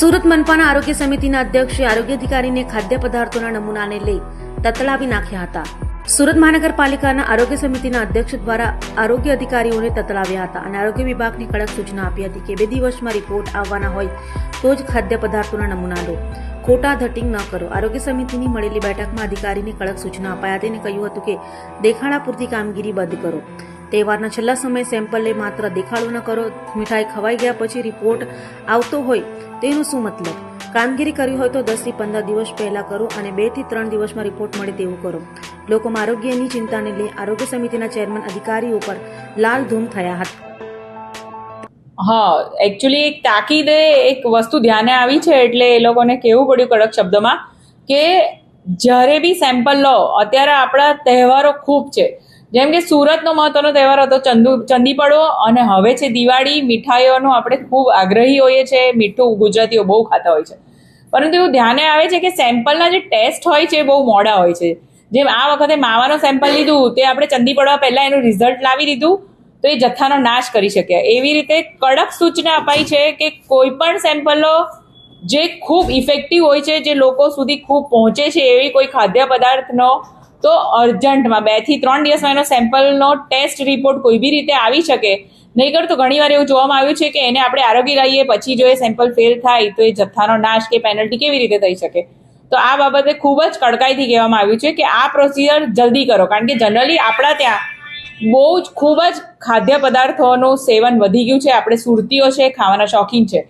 સુરત મનપાના આરોગ્ય સમિતિના અધ્યક્ષે આરોગ્ય અધિકારીને ખાદ્ય પદાર્થોના નમૂનાને લઈ તતલાવી નાખ્યા હતા. સુરત મહાનગરપાલિકાના આરોગ્ય સમિતિના અધ્યક્ષ દ્વારા આરોગ્ય અધિકારીઓને તતલાવ્યા હતા અને આરોગ્ય વિભાગની કડક સૂચના આપી હતી કે બે દિવસમાં રિપોર્ટ આવવાના હોય તો જ ખાદ્ય પદાર્થોના નમૂના લો. ખોટા ધટિંગ ન કરો. આરોગ્ય સમિતિની મળેલી બેઠકમાં અધિકારીની કડક સૂચના અપાયા. તેને કહ્યું હતું કે દેખાડા પૂરતી કામગીરી બંધ કરો. તહેવારના છેલ્લા સમયે સેમ્પલ લઈ માત્ર દેખાડો ન કરો. મીઠાઈ ખવાઈ ગયા પછી રિપોર્ટ આવતો હોય તેનો શું મતલબ? કામગીરી કરવી હોય તો દસથી પંદર દિવસ પહેલા કરો અને બેથી ત્રણ દિવસમાં રિપોર્ટ મળે તેવું કરો. લોકોમાં આરોગ્યની ચિંતાને લઈ આરોગ્ય સમિતિના ચેરમેન અધિકારીઓ પર લાલ ધૂમ થયા હતા. હા એકચ્યુઅલી એક તાકીદે એક વસ્તુ ધ્યાને આવી છે એટલે એ લોકોને કહેવું પડ્યું કડક શબ્દમાં કે જ્યારે બી સેમ્પલ લો, અત્યારે આપણા તહેવારો ખૂબ છે. જેમ કે સુરતનો મહત્વનો તહેવાર હતો, ચંદુ ચંદીપડો અને હવે છે દિવાળી, મીઠાઈઓનો આપણે ખૂબ આગ્રહી હોઈએ છીએ, મીઠું ગુજરાતીઓ બહુ ખાતા હોય છે. પરંતુ એવું ધ્યાને આવે છે કે સેમ્પલના જે ટેસ્ટ હોય છે એ બહુ મોડા હોય છે. જેમ આ વખતે માવાનો સેમ્પલ લીધું, તે આપણે ચંદી પડવા પહેલાં એનું રિઝલ્ટ લાવી દીધું તો એ જથ્થાનો નાશ કરી શક્યા એવી રીતે કડક સૂચના અપાઈ છે કે કોઈ પણ સેમ્પલો જે ખૂબ ઇફેક્ટિવ હોય છે, જે લોકો સુધી ખૂબ પહોંચે છે એવી કોઈ ખાદ્ય પદાર્થનો, તો અર્જન્ટમાં બેથી ત્રણ દિવસમાં એનો સેમ્પલનો ટેસ્ટ રિપોર્ટ કોઈ બી રીતે આવી શકે. નહીંકર તો ઘણીવાર એવું જોવામાં આવ્યું છે કે એને આપણે આરોગ્ય લઈએ પછી જો એ સેમ્પલ ફેલ થાય તો એ જથ્થાનો નાશ કે પેનલ્ટી કેવી રીતે થઈ શકે. તો આ બાબતે ખૂબ જ કડકાઈથી કહેવામાં આવ્યું છે કે આ પ્રોસિજર જલ્દી કરો. કારણ કે જનરલી આપણા ત્યાં બહુ જ ખૂબ જ ખાદ્ય પદાર્થોનું સેવન વધી ગયું છે. આપણે સુરતીઓ છે ખાવાના શોખીન છે.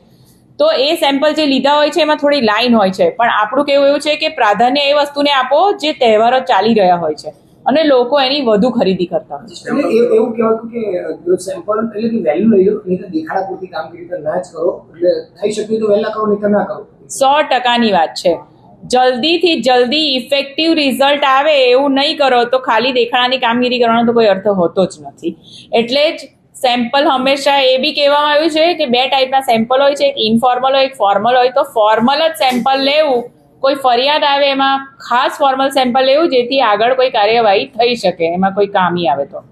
તો એ સેમ્પલ જે લીધા હોય છે એમાં થોડી લાઈન હોય છે. પણ આપણું કેવું એવું છે કે પ્રાધાન્ય એ વસ્તુને આપો જે તહેવારો ચાલી રહ્યા હોય છે. અને લોકો એની વધુ ખરીદી કરતા હોય છે. એવું કહેવાતું કે સેમ્પલ એટલે કે વેલ્યુ લઈ લો નહીં દેખાડા પૂરતી કામગીરી તો ના જ કરો. એટલે થઈ શકે તો વહેલા કરો નહીં તો ના કરો. સો ટકાની વાત છે. જલ્દીથી જલ્દી ઇફેક્ટિવ રિઝલ્ટ આવે એવું નહીં કરો તો ખાલી દેખાડાની કામગીરી કરવાનો તો કોઈ અર્થ હોતો જ નથી. એટલે જ સેમ્પલ હંમેશા એ બી કહેવામાં આવ્યું છે કે બે ટાઈપના સેમ્પલ હોય છે, એક ઇનફોર્મલ હોય, એક ફોર્મલ હોય. તો ફોર્મલ જ સેમ્પલ લેવું, કોઈ ફરિયાદ આવે એમાં ખાસ ફોર્મલ સેમ્પલ લેવું, જેથી આગળ કોઈ કાર્યવાહી થઈ શકે, એમાં કોઈ કામી આવે તો.